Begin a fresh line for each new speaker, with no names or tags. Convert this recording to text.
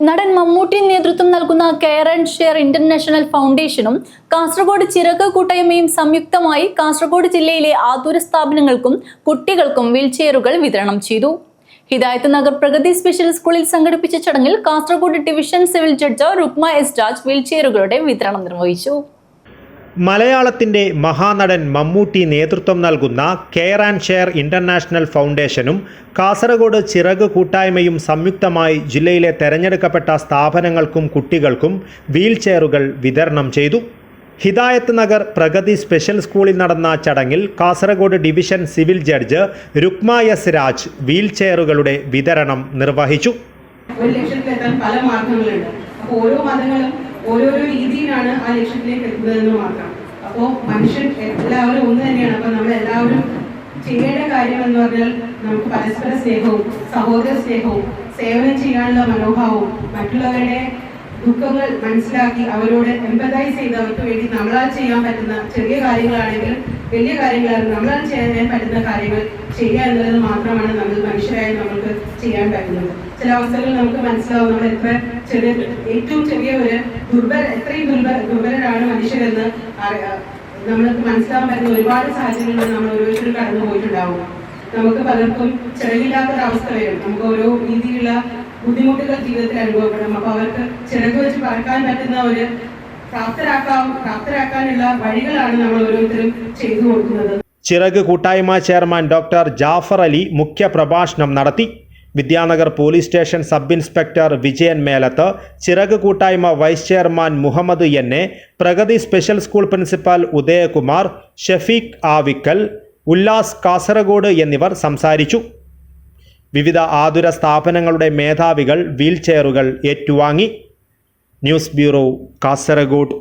നടൻ മമ്മൂട്ടി നേതൃത്വം നൽകുന്ന കെയർ ആൻഡ് ഷെയർ ഇന്റർനാഷണൽ ഫൗണ്ടേഷനും കാസർഗോഡ് ചിറക് കൂട്ടായ്മയും സംയുക്തമായി കാസർഗോഡ് ജില്ലയിലെ ആതുര സ്ഥാപനങ്ങൾക്കും കുട്ടികൾക്കും വീൽചെയറുകൾ വിതരണം ചെയ്തു. ഹിദായത്ത് നഗർ പ്രഗതി സ്പെഷ്യൽ സ്കൂളിൽ സംഘടിപ്പിച്ച ചടങ്ങിൽ Kasaragod division civil judge Rukma S Raj വീൽചെയറുകളുടെ വിതരണം നിർവഹിച്ചു.
മലയാളത്തിന്റെ മഹാനടൻ മമ്മൂട്ടി നേതൃത്വം നൽകുന്ന കെയർ ആൻഡ് ഷെയർ ഇന്റർനാഷണൽ ഫൗണ്ടേഷനും കാസർഗോഡ് ചിറക് കൂട്ടായ്മയും സംയുക്തമായി ജില്ലയിലെ തെരഞ്ഞെടുക്കപ്പെട്ട സ്ഥാപനങ്ങൾക്കും കുട്ടികൾക്കും വീൽ ചെയറുകൾ വിതരണം ചെയ്തു. ഹിദായത്ത് നഗർ പ്രഗതി സ്പെഷ്യൽ സ്കൂളിൽ നടന്ന ചടങ്ങിൽ Kasaragod division civil judge Rukma S Raj wheel ചെയറുകളുടെ വിതരണം നിർവഹിച്ചു.
ഒരു പല മാർഗങ്ങളുണ്ട്. അപ്പോൾ ഓരോ മതങ്ങളും ഓരോരോ രീതിയിലാണ് ആ ലക്ഷ്യത്തിലേക്ക് എത്തുന്നതെന്ന് മാത്രം. അപ്പോൾ മനുഷ്യൻ എല്ലാവരും ഒന്ന് തന്നെയാണ്. അപ്പോൾ നമ്മൾ എല്ലാവരും ചെയ്യേണ്ട കാര്യം എന്ന് പറഞ്ഞാൽ നമുക്ക് പരസ്പര സ്നേഹവും സഹോദര സ്നേഹവും സേവനം ചെയ്യാനുള്ള മനോഭാവവും മറ്റുള്ളവരുടെ ദുഃഖങ്ങൾ മനസ്സിലാക്കി അവരോട് എമ്പതൈസ് ചെയ്ത് അവർക്ക് വേണ്ടി നമ്മളാൽ ചെയ്യാൻ പറ്റുന്ന ചെറിയ കാര്യങ്ങളാണെങ്കിൽ വലിയ കാര്യങ്ങളാണ് നമ്മളാൽ ചെയ്യാൻ പറ്റുന്ന കാര്യങ്ങൾ ചെയ്യുക എന്നുള്ളത് മാത്രമാണ് നമ്മൾ മനുഷ്യരായി നമ്മൾക്ക് ചെയ്യാൻ പറ്റുന്നത്. ചില അവസരങ്ങളിൽ നമുക്ക് മനസ്സിലാവും നമ്മൾ എത്ര ചെറിയ ഏറ്റവും ചെറിയ ഒരു ദുർബല എത്രയും ദുർബല ദുർബലരാണ് മനുഷ്യരെന്ന് നമ്മൾക്ക് മനസ്സിലാവാൻ പറ്റുന്ന ഒരുപാട് സാഹചര്യങ്ങളിൽ നമ്മൾ ഓരോരുത്തരും കടന്നു പോയിട്ടുണ്ടാവും. നമുക്ക് പലർക്കും അവസ്ഥ വരും. നമുക്ക് ഓരോ രീതിയിലുള്ള ബുദ്ധിമുട്ടുകൾ ജീവിതത്തിൽ അനുഭവപ്പെടും. അപ്പൊ അവർക്ക് ചിറക് വെച്ച് പറക്കാൻ പറ്റുന്ന ഒരു പ്രാപ്തരാക്കാൻ പ്രാപ്തരാക്കാനുള്ള വഴികളാണ് നമ്മൾ ഓരോരുത്തരും ചെയ്തു കൊടുക്കുന്നത്.
ചിറക് കൂട്ടായ്മ ചെയർമാൻ ഡോക്ടർ ജാഫർ അലി മുഖ്യ പ്രഭാഷണം നടത്തി. Vidyanagar police station sub inspector Vijayan Melath ചിറക് കൂട്ടായ്മ vice chairman Muhammad N A Pragathi special school principal Udayakumar Shafeeq Avikkal Ullas Kasaragod എന്നിവർ സംസാരിച്ചു. വിവിധ ആതുര സ്ഥാപനങ്ങളുടെ മേധാവികൾ വീൽചെയറുകൾ ഏറ്റുവാങ്ങി. News bureau Kasaragod.